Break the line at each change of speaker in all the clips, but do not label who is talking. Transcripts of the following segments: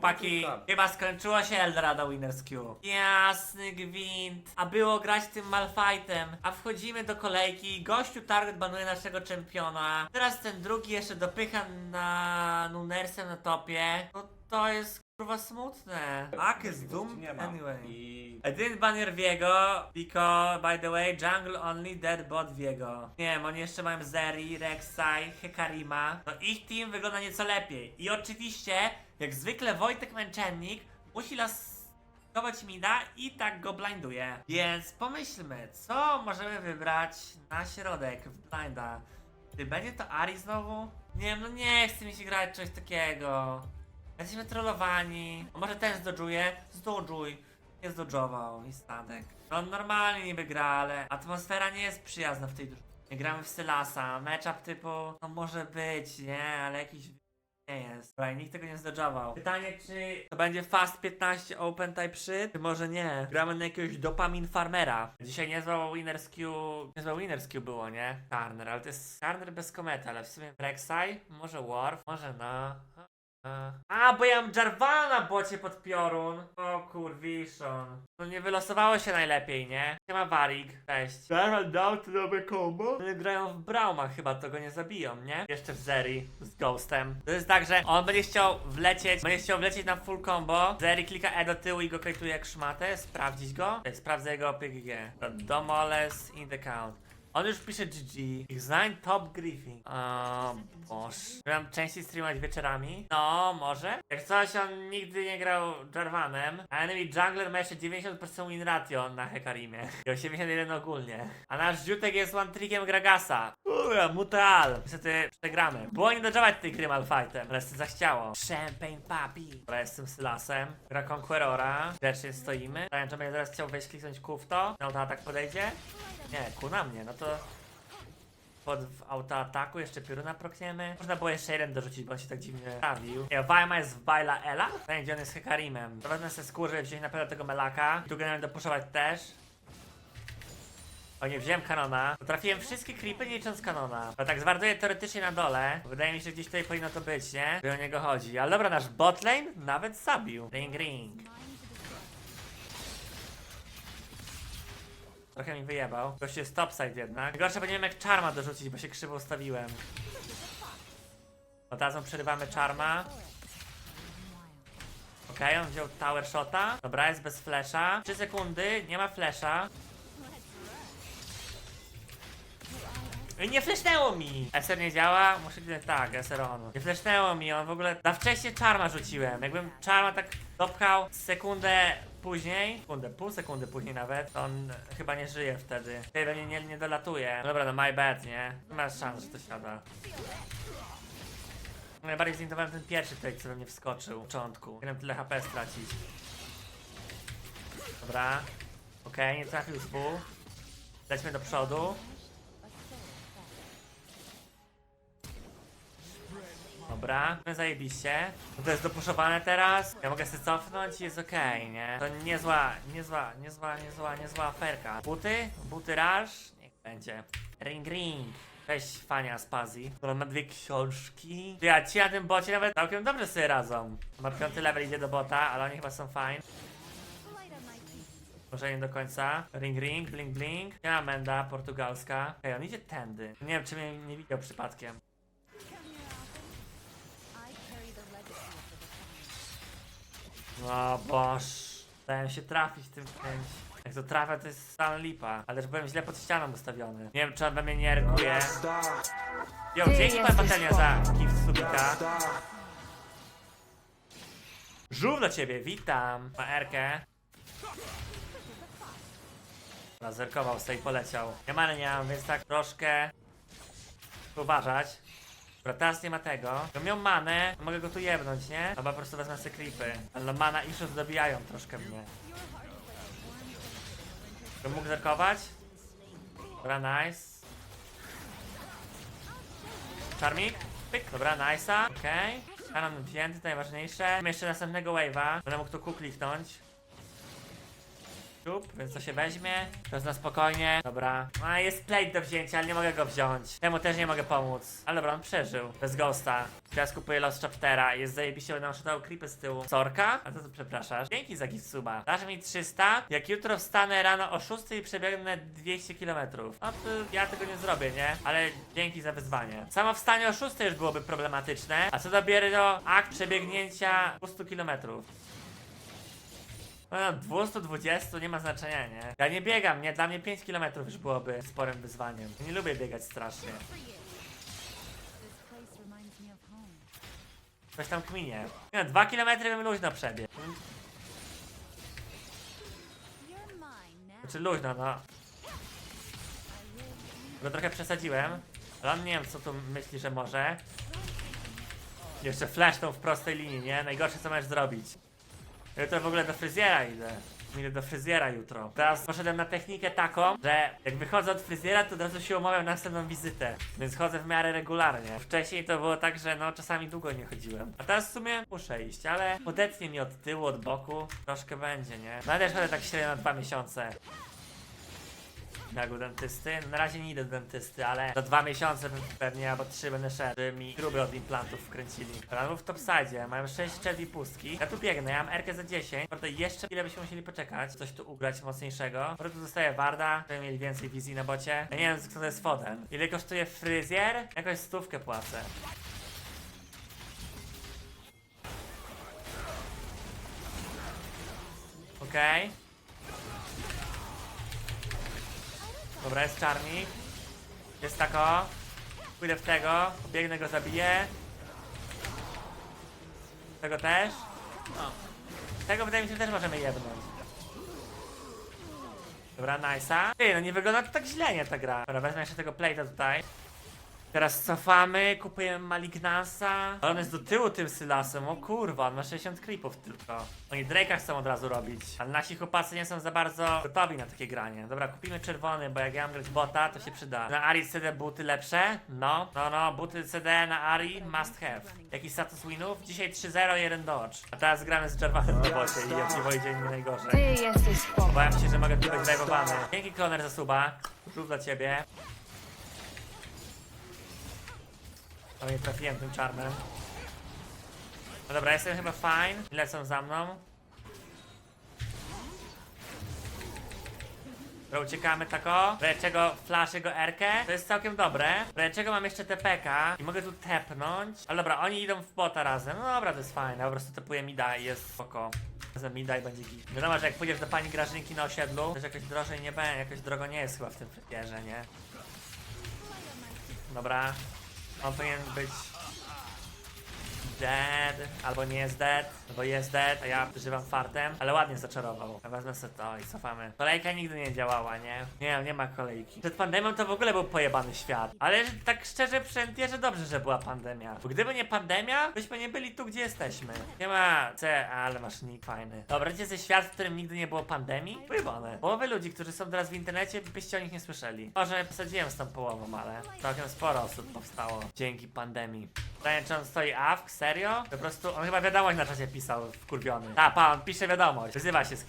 chłopaki, chyba skończyło się Eldorado Winners Q. Jasny gwint. A było grać tym Malfightem. A wchodzimy do kolejki gościu target banuje naszego czempiona. Teraz ten drugi jeszcze dopycha na Nunersem na topie. No to jest kurwa smutne. Ak is doomed
Nie ma.
anyway.
I
I didn't ban your Viego, because by the way, jungle only dead bot Viego. Nie wiem, oni jeszcze mają Zeri, Rek'Sai, Hekarima. No ich team wygląda nieco lepiej. I oczywiście, jak zwykle Wojtek Męczennik musi laskować mida i tak go blinduje. Więc pomyślmy, co możemy wybrać na środek w blinda. Czy będzie to Ari znowu? Nie wiem, no nie chce mi się grać coś takiego. Jesteśmy trollowani. Może ten zdodżuje? Zdodżuj. Nie zdodżował i statek. No on normalnie niby gra, ale atmosfera nie jest przyjazna w tej drużynie. Nie gramy w Sylasa. Matchup typu, no może być, nie, ale jakiś nie jest. I nikt tego nie zdodżował. Pytanie, czy to będzie Fast 15 Open Type Shit, czy może nie? Gramy na jakiegoś dopamin farmera. Dzisiaj niezła Winners Q, niezła Winners Q było, nie? Karner, ale to jest Karner bez komety, ale w sumie Rek'Sai, może Worf, może na... A, bo ja mam Jarvana na bocie pod piorun. O kurwiszon. To nie wylosowało się najlepiej, nie? Nie ma Warik. Cześć. Jarvan dał to nowe combo. Oni grają w Brauma, chyba to go nie zabiją, nie? Jeszcze w Zeri z Ghostem. To jest tak, że on będzie chciał wlecieć, będzie chciał wlecieć na full combo. Zeri klika E do tyłu i go kajtuje jak szmatę. Sprawdzić go. Sprawdzę jego PGG. Domoles in the count. On już pisze GG. X9 Top Griffin. O boż. Miałem częściej streamować wieczorami? No, może. Jak coś, on nigdy nie grał Jarvanem. A enemy jungler ma jeszcze 90% win ratio na Hekarimie. I 81 ogólnie. A nasz Ziutek jest one trickiem Gragasa. Ura, mutal. Niestety przegramy. Było nie dodżować tej gry Malfightem, ale się zachciało. Champagne Papi. Dobra, jestem Sylasem. Gra Conquerora. Grzecznie stoimy. Zając, że będzie zaraz chciał wejść kliknąć Q w to. Atak podejdzie. Nie, ku na mnie, no to pod autoataku jeszcze pioruna prokniemy. Można było jeszcze jeden dorzucić, bo on się tak dziwnie stawił. Nie, Vajma jest w Baila Ela. Będzie on jest Hekarimem. Wezmę sobie skór, żeby wziąć na pewno tego Melaka. Tu generalnie dopuszować też. O nie, wziąłem kanona. Trafiłem wszystkie creepy nie licząc kanona. Bo tak zwarduję teoretycznie na dole. Wydaje mi się, że gdzieś tutaj powinno to być, nie? Że o niego chodzi. Ale dobra, nasz botlane nawet zabił. Ring ring. Trochę mi wyjebał. Gościu jest topside jednak. Gorsza, bo nie wiem jak Charma dorzucić, bo się krzywo ustawiłem. No teraz przerywamy Charma. Okej, on wziął Tower Shota. Dobra, jest bez flesza. 3 sekundy, nie ma flesza. Nie flashnęło mi! SR nie działa? Muszę powiedzieć tak, SR on. Nie flashnęło mi, on w ogóle... Za wcześnie Charma rzuciłem. Jakbym Charma tak dopchał sekundę później, sekundę, pół sekundy później nawet, to on chyba nie żyje wtedy. Tutaj pewnie nie, nie dolatuje. Dobra, no my bad, nie? Nie masz szans, że to siada. Najbardziej zintowałem ten pierwszy tutaj, co we mnie wskoczył w początku. Miałem tyle HP stracić. Dobra. Okej, nie trafił z W. Lećmy do przodu. Dobra, no zajebiście. To jest dopuszowane teraz. Ja mogę się cofnąć i jest okej, nie? To niezła, niezła, niezła, niezła, niezła aferka. Buty? Buty rush? Niech będzie. Ring ring. Cześć fania z Pazji, ma dwie książki. Ja ci na tym bocie nawet całkiem dobrze sobie radzą. Ma piąty level idzie do bota, ale oni chyba są fine. Może nie do końca. Ring ring, blink blink. Ja Menda, portugalska. Ej, on idzie tędy. Nie wiem, czy mnie nie widział przypadkiem. No boż. Dałem się trafić tym kręć. Jak to trafia, to jest stan lipa. Ale też byłem źle pod ścianą ustawiony. Nie wiem, czy on we mnie nie reaguje. Jo, dzięki pan patelnia za gift subika. Żółw dla ciebie, witam. Ma Erkę. Lazerkował sobie i poleciał. Ja many nie mam, więc tak troszkę uważać. Dobra, teraz nie ma tego. Jak miał manę, to mogę go tu jebnąć, nie? Albo po prostu wezmę sobie creepy. Ale mana i shots dobijają troszkę mnie. To mógł zerkować? Dobra, nice. Charmik? Pyk. Dobra, nice'a. Okej. Okay. Kanon wzięty, najważniejsze. Mam jeszcze następnego wave'a. Będę mógł tu Q Ciup, więc to się weźmie. To jest na spokojnie. Dobra. A jest plate do wzięcia, ale nie mogę go wziąć. Temu też nie mogę pomóc. Ale dobra, on przeżył. Bez ghosta. Teraz kupuję Lost Chaptera. Jest zajebiście, będę szedł creepy z tyłu. Sorka? A to co przepraszasz? Dzięki za gift suba. Dasz mi 300? Jak jutro wstanę rano o 6 i przebiegnę 200 km. No to ja tego nie zrobię, nie? Ale dzięki za wyzwanie. Samo wstanie o 6 już byłoby problematyczne. A co dobiero do akt przebiegnięcia 200 km. No, 220 nie ma znaczenia, nie? Ja nie biegam, nie? Dla mnie 5 km już byłoby sporym wyzwaniem. Nie lubię biegać strasznie. Coś tam kminie. Nie, 2 km bym luźno przebiegł. Znaczy luźno, no. Go trochę przesadziłem. Ale on nie wiem, co tu myśli, że może. Jeszcze flash tą w prostej linii, nie? Najgorsze, co możesz zrobić. Jutro w ogóle do fryzjera idę. Idę do fryzjera jutro. Teraz poszedłem na technikę taką, że jak wychodzę od fryzjera, to od razu się umawiam na następną wizytę. Więc chodzę w miarę regularnie. Wcześniej to było tak, że no czasami długo nie chodziłem. A teraz w sumie muszę iść, ale odetnie mi od tyłu, od boku. Troszkę będzie, nie? No chodzę tak średnio na dwa miesiące. Jak u dentysty? Na razie nie idę do dentysty, ale za dwa miesiące pewnie albo trzy będę szedł, żeby mi gruby od implantów wkręcili. Rano w topsidzie, mają 6 strzel i pustki. Ja tu biegnę, ja mam RK za 10. Prawda jeszcze ile byśmy musieli poczekać, coś tu ugrać mocniejszego. Może tu dostaję Warda, żeby mieli więcej wizji na bocie. Ja nie wiem, kto to jest Foden. Ile kosztuje fryzjer? Jakoś stówkę płacę. Okej. Dobra, jest czarnik. Jest tako. Pójdę w tego, pobiegnę go, zabiję. Tego też. No. Tego wydaje mi się, że też możemy jebnąć. Dobra, nice'a. Ty, no nie wygląda to tak źle, nie ta gra. Dobra, wezmę jeszcze tego plate'a tutaj. Teraz cofamy, kupujemy Malignasa. Ale on jest do tyłu tym Sylasem, o kurwa, on ma 60 creepów tylko. Oni Drake'a chcą od razu robić, ale nasi chłopacy nie są za bardzo gotowi na takie granie. Dobra, kupimy czerwony, bo jak ja mam grać bota, to się przyda. Na Ari CD buty lepsze? No, no, no, buty CD na Ari must have. Jaki status winów? Dzisiaj 3-0, 1 dodge. A teraz gramy z czerwonym na bocie i jak nie wejdzie nie najgorzej.
Ty jesteś spoko.
Obawiam się, że mogę tu być zajmowany. Dzięki Koner za suba. Plus dla ciebie. O, nie trafiłem tym czarnem. No dobra, jestem chyba fine. Lecą za mną. Dobra, uciekamy tako. Czego flash jego Rkę. To jest całkiem dobre. czego mam jeszcze TPK i mogę tu tepnąć. Ale dobra, oni idą w bota razem. No dobra, to jest fajne. Po prostu tepuję mida i jest spoko. Razem mida i będzie git. Wiadomo, że jak pójdziesz do pani Grażynki na osiedlu, to jakoś drożej nie będzie, jakoś drogo nie jest chyba w tym frytierze, nie? Dobra. On powinien być dead, albo nie jest dead, albo jest dead, a ja używam fartem, ale ładnie zaczarował. Wezmę sobie to i cofamy. Kolejka nigdy nie działała, nie? Nie, nie ma kolejki. Przed pandemią to w ogóle był pojebany świat. Ale tak szczerze że dobrze, że była pandemia. Bo gdyby nie pandemia, byśmy nie byli tu, gdzie jesteśmy. Nie ma C, ale masz nick fajny. Dobra, gdzie świat, w którym nigdy nie było pandemii? Pojebane. Połowy ludzi, którzy są teraz w internecie, byście o nich nie słyszeli. Może posadziłem z tą połową, ale całkiem sporo osób powstało dzięki pandemii. Pytanie, czy on stoi AFK? Serio? Po prostu, on chyba wiadomość na czasie pisał, wkurwiony. Ta, pa, on pisze wiadomość, wyzywa się z.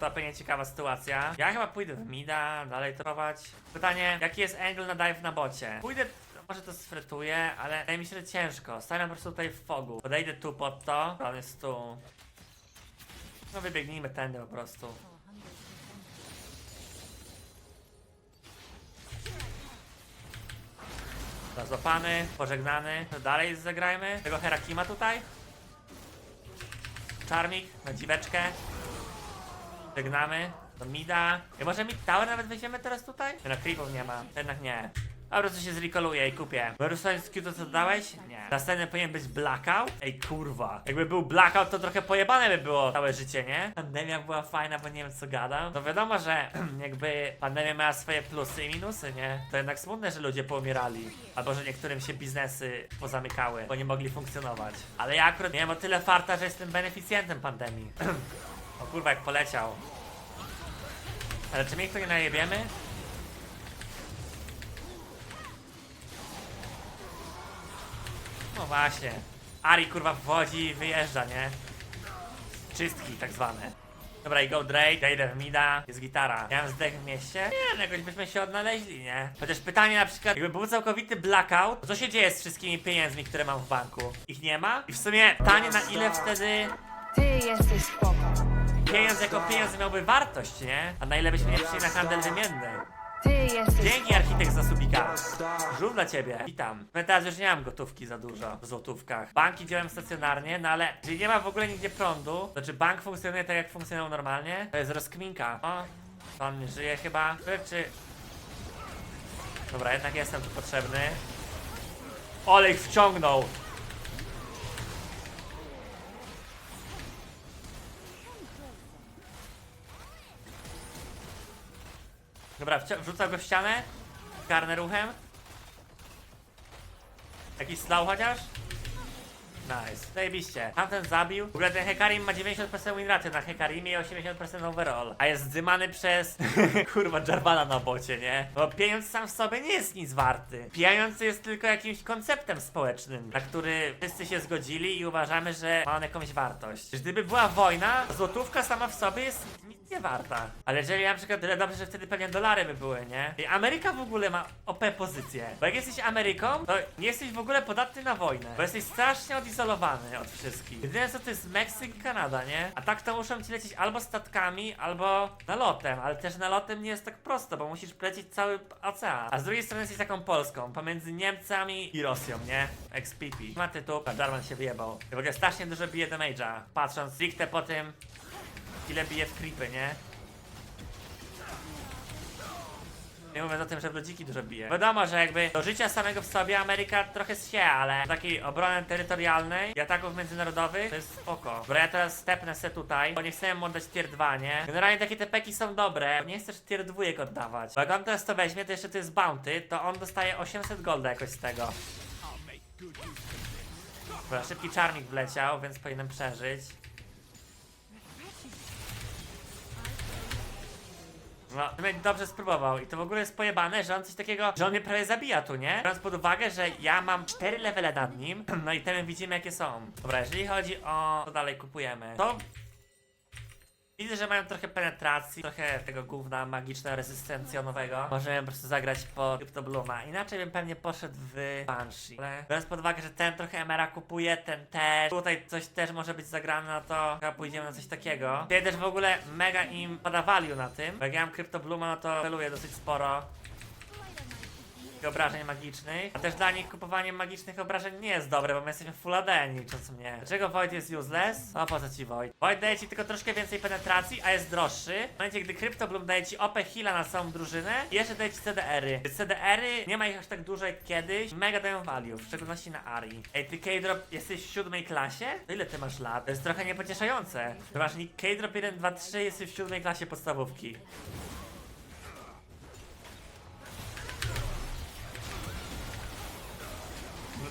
To pewnie ciekawa sytuacja. Ja chyba pójdę w mida, dalej trować. Pytanie, jaki jest angle na dive na bocie? Pójdę, może to sfretuję, ale wydaje mi się, że ciężko. Stanę po prostu tutaj w fogu. Podejdę tu pod to, on jest tu. No wybiegnijmy tędy po prostu. Dobra, Złapany, pożegnany. To dalej zagrajmy. Tego Herakima tutaj. Czarmik na dziweczkę. Żegnamy. Do Mida. I może Mid Tower nawet weźmiemy teraz tutaj? Na creepów nie ma. Jednak nie. Po prostu się zrekoluje i kupię. Versailles to co dałeś? Nie. Następny powinien być Blackout? Ej kurwa. Jakby był Blackout to trochę pojebane by było całe życie, nie? Pandemia była fajna, bo nie wiem co gadam. No wiadomo, że jakby pandemia miała swoje plusy i minusy, nie? To jednak smutne, że ludzie poumierali. Albo że niektórym się biznesy pozamykały, bo nie mogli funkcjonować. Ale ja akurat miałem o tyle farta, że jestem beneficjentem pandemii. o kurwa jak poleciał. Ale czy my ich to nie najebiemy? No właśnie. Ari kurwa wchodzi i wyjeżdża, nie? Czystki tak zwane. Dobra, i go Drake, w mida, jest gitara. Miałem zdech w mieście? Nie, no jakoś byśmy się odnaleźli, nie? Chociaż pytanie na przykład, jakby był całkowity blackout, to co się dzieje z wszystkimi pieniędzmi, które mam w banku? Ich nie ma? I w sumie pytanie na ile wtedy
Ty jesteś spoko.
pieniądz jako pieniądz miałby wartość, nie? A na ile byśmy nie przyszli na handel wymienny?
Jesteś
Dzięki architekt za subika. Żół dla ciebie. Witam. No teraz już nie mam gotówki za dużo w złotówkach. Banki działają stacjonarnie, no ale jeżeli nie ma w ogóle nigdzie prądu, to czy bank funkcjonuje tak jak funkcjonował normalnie? To jest rozkminka. O, on nie żyje chyba. Czy... Dobra, jednak jestem tu potrzebny. Ole ich wciągnął. Dobra, wrzucał go w ścianę. Karnę ruchem. Jakiś slow chociaż? Nice, zajebiście. Tamten zabił. W ogóle ten Hekarim ma 90% win ratio na Hekarimie i 80% overall. A jest zdymany przez kurwa Jarvana na bocie, nie? Bo pieniądz sam w sobie nie jest nic warty. Pieniądz jest tylko jakimś konceptem społecznym, na który wszyscy się zgodzili i uważamy, że ma on jakąś wartość. Gdyby była wojna, złotówka sama w sobie jest nic nie warta. Ale jeżeli na przykład tyle dobrze, że wtedy pewnie dolary by były, nie? I Ameryka w ogóle ma OP pozycję. Bo jak jesteś Ameryką, to nie jesteś w ogóle podatny na wojnę. Bo jesteś strasznie odizolowany od wszystkich. Jedyne co to jest Meksyk i Kanada, nie? A tak to muszą ci lecieć albo statkami, albo nalotem. Ale też nalotem nie jest tak prosto, bo musisz lecieć cały ocean. A z drugiej strony jesteś taką Polską, pomiędzy Niemcami i Rosją, nie? XPP. Ma tytuł, a Jarman się wyjebał. I w ogóle strasznie dużo bije damage'a. Patrząc stricte po tym, ile bije w creepy, nie? Nie mówiąc o tym, że ludziki dużo bije. Wiadomo, że jakby do życia samego w sobie Ameryka trochę się, ale takiej obrony terytorialnej i ataków międzynarodowych to jest spoko. Dobra, ja teraz stepnę se tutaj, bo nie chcę mu oddać tier 2, nie? Generalnie takie te peki są dobre, bo nie chcesz tier 2 oddawać. Bo jak on teraz to weźmie, to jeszcze to jest bounty, to on dostaje 800 golda jakoś z tego. Dobra, szybki czarnik wleciał, więc powinienem przeżyć. No, Tymek dobrze spróbował i to w ogóle jest pojebane, że on coś takiego, że on mnie prawie zabija tu, nie? Biorąc pod uwagę, że ja mam 4 levele nad nim, no i temy widzimy jakie są. Dobra, jeżeli chodzi o... co dalej kupujemy, to... Widzę, że mają trochę penetracji, trochę tego gówna magiczno-rezystencjonowego. Możemy po prostu zagrać po Cryptobluma. Inaczej bym pewnie poszedł w Banshee. Ale biorąc pod uwagę, że ten trochę Emera kupuje, ten też. Tutaj coś też może być zagrane, no to chyba pójdziemy na coś takiego. Tutaj też w ogóle mega im pada value na tym. Bo jak ja mam Cryptobluma, no to celuję dosyć sporo tych obrażeń magicznych. A też dla nich kupowanie magicznych obrażeń nie jest dobre, bo my jesteśmy full AD, licząc mnie. Dlaczego Void jest useless? O, po co ci Void? Void daje ci tylko troszkę więcej penetracji, a jest droższy. W momencie, gdy Cryptobloom daje ci OP heala na całą drużynę jeszcze daje ci CDR-y. CDR-y, nie ma ich aż tak dużo jak kiedyś, mega dają value, w szczególności na Ari. Ej, ty K-Drop, jesteś w siódmej klasie? To ile ty masz lat? To jest trochę niepocieszające. Masz nick K-Drop 1, 2, 3, jesteś w siódmej klasie podstawówki.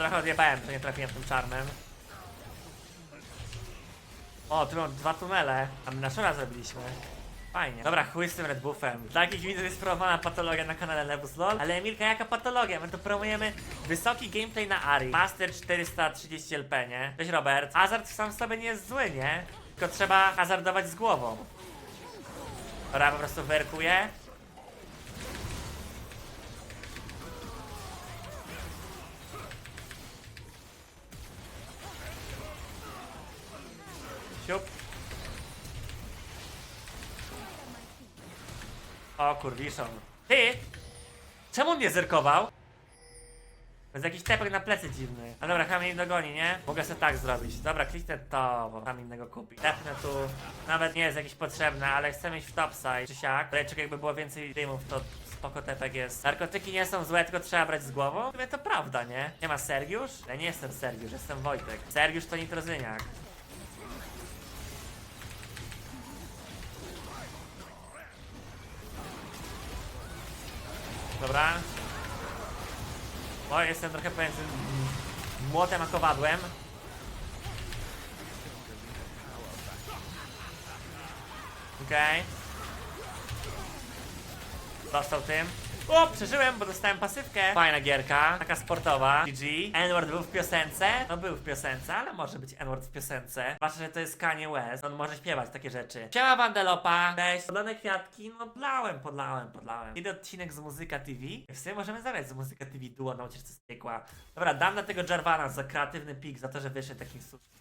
Trochę odjebałem, że nie trafiłem tym czarnym. O, tu mam dwa tunele, a my na szora zrobiliśmy. Fajnie. Dobra, chuj z tym Red Buffem. Dla widzów jest promowana patologia na kanale Levus LOL. Ale Emilka, jaka patologia? My tu promujemy wysoki gameplay na Ari. Master 430 LP, nie? Cześć Robert. Hazard sam w sobie nie jest zły, nie? Tylko trzeba hazardować z głową. Dobra, po prostu werkuję. Siup. O kurwiszon. Ty! Czemu mnie zerkował? To jest jakiś tepek na plecy dziwny. A dobra, chyba nie dogoni, nie? Mogę sobie tak zrobić. Dobra, kliknę to, bo tam innego kupi. Tepnę tu. Nawet nie jest jakiś potrzebny, ale chcę mieć w topside, czy siak. Rejczyk jakby było więcej dymów, to spoko tepek jest. Narkotyki nie są złe, tylko trzeba brać z głową. Sumie to prawda, nie? Nie ma Sergiusz? Ja nie jestem Sergiusz, jestem Wojtek. Sergiusz to nitrozyniak. Dobra. O, jestem trochę pomiędzy młotem a kowadłem. Okej. Dostał tym. O, przeżyłem, bo dostałem pasywkę. Fajna gierka, taka sportowa. GG. N-word był w piosence? No był w piosence, ale może być N-word w piosence. Patrzę, że to jest Kanye West. On może śpiewać takie rzeczy. Siema Wandelopa. Cześć. Podane kwiatki. No podlałem, podlałem, podlałem. Idę odcinek z Muzyka TV. W sumie możemy zagrać z Muzyka TV duo na z piekła. Dobra, dam na tego Jarvana za kreatywny pik, za to, że wyszedł takim su-